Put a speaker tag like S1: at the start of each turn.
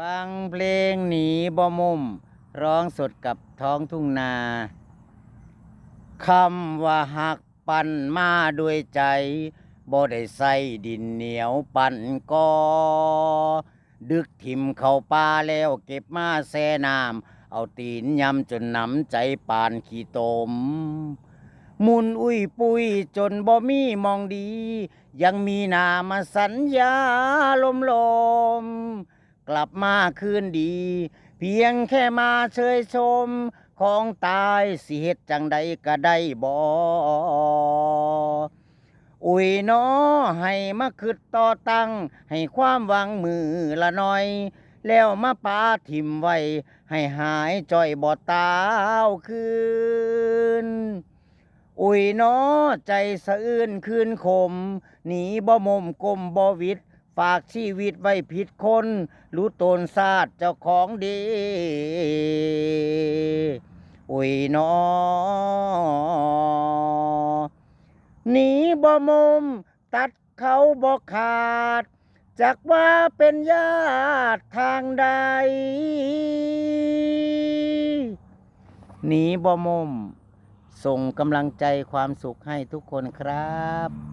S1: ฟังเพลงหนีบ่มุม ร้องสดกับท้องทุ่งนาคำว่าหักปั่นมาด้วยใจบ่ได้ใส่ดินเหนียวปั่นกอดึกถิมเข้าป่าแล้วเก็บมาแซ่น้ำเอาตีนยำจนน้ำใจปานขี้ตม มุนอุ้ยปุ้ยจนบ่มีมองดี ยังมีหนามาสัญญาลมลม กลับมาคืนดี เพียงแค่มาเชยชมของตายสิเฮ็ดจังใดก็ได้บ่อุ้ยน้อให้มาคืดต่อตั้ง ให้ความหวังมือละน่อย แล้วมาปาทิมไว้ ให้หายจ่อยบ่ตาวคืนอุ้ยน้อใจสะอื้นคืนคมหนีบ่มมกลมบ่วิด ฝากชีวิตไว้ผิดคน รู้ตนศาสตร์เจ้าของดีอุ้ยนอหนีบ่มมตัดเขาบ่ขาด จากว่าเป็นญาติทางใดหนีบ่มุม ส่งกำลังใจความสุขให้ทุกคนครับ